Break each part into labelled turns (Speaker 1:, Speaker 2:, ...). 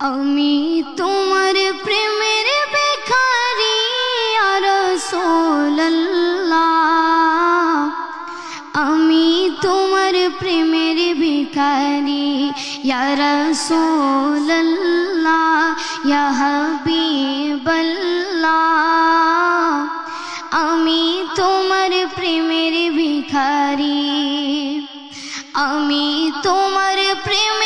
Speaker 1: আমি তোমার প্রেমের বেখারি আর আমি তোমার প্রেমের ভিখারি রসোল্লাহ হাবিবল্লাহ আমি তোমার প্রেমের ভিখারি আমি তোমার প্রেমের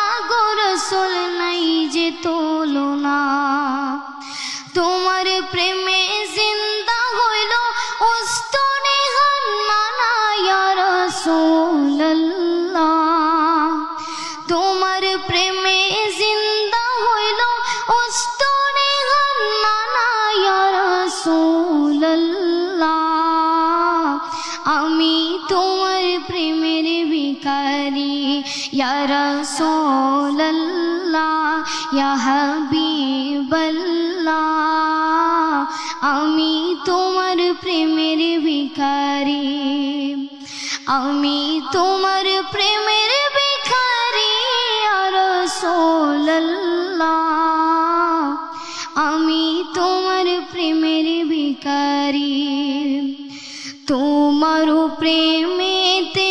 Speaker 1: গোরসল নাই যে তুলনা। ভিখারি ইয়া রাসূলুল্লাহ ইয়া হাবিবাল্লাহ আমি তোমার প্রেমের ভিখারি আমি তোমার প্রেমের ভিখারি আর আমি তোমার প্রেমের ভিখারি তোমার প্রেমেতে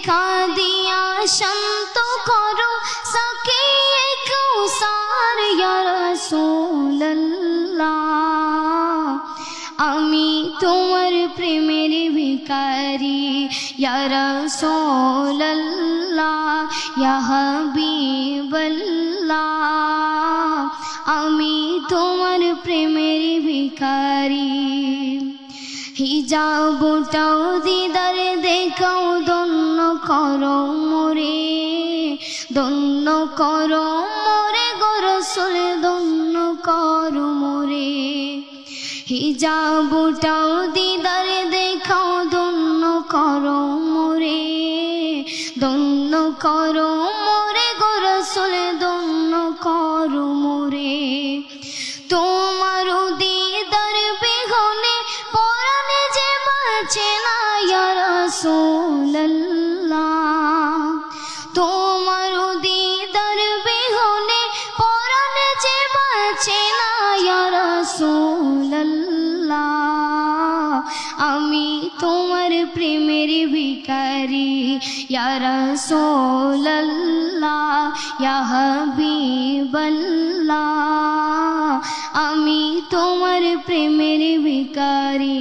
Speaker 1: দেখা শান্ত করো সকে কৌসার রাসূলুল্লাহ। আমি তোমার প্রেমের ভিখারি রাসূলুল্লাহ, ইয়া হাবিবাল্লাহ। আমি তোমার প্রেমের ভিখারি। হিজাবটাও দিদার দেখাও দন্য করো মোরে দন্য করো মোরে, গরসুল দন্য করো মোরে। হিজাবটাও দিদার দেখাও দন্য করো মোরে দন্য করো মোরে, গরসুল দন্য ইয়া রাসূলুল্লাহ, তোমার দিদার বেহনে পরাণে যে বাঁচে না ইয়া রাসূলুল্লাহ, আমি তোমার প্রেমের ভিখারি ইয়া রাসূলুল্লাহ, ইয়া হাবিবাল্লাহ, আমি তোমার প্রেমের ভিখারি।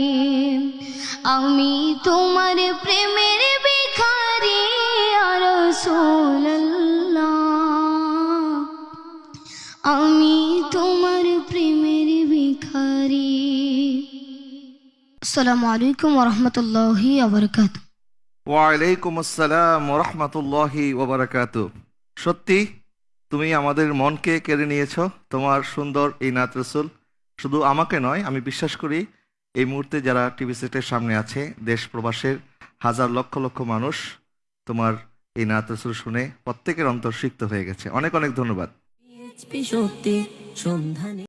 Speaker 1: আমি তোমার প্রেমের ভিখারি রাসূলুল্লাহ। আমি তোমার প্রেমের ভিখারি। আসসালামু আলাইকুম ওরহমতুল্লাহি আবরকাত
Speaker 2: ওয়ালাইকুম আসসালাম রহমতুল্লাহি ওবরাকাত সত্যি তুমি আমাদের মনকে কেড়ে নিয়েছো তোমার সুন্দর এই নাত রসুল। শুধু আমাকে নয় আমি বিশ্বাস করি এই মুহূর্তে যারা টিভি সেটের সামনে আছে, দেশ প্রবাসের হাজার লক্ষ লক্ষ মানুষ, তোমার এই নাত শুনে প্রত্যেকের অন্তর সিক্ত হয়ে গেছে। অনেক অনেক ধন্যবাদ।
Speaker 3: সন্ধানে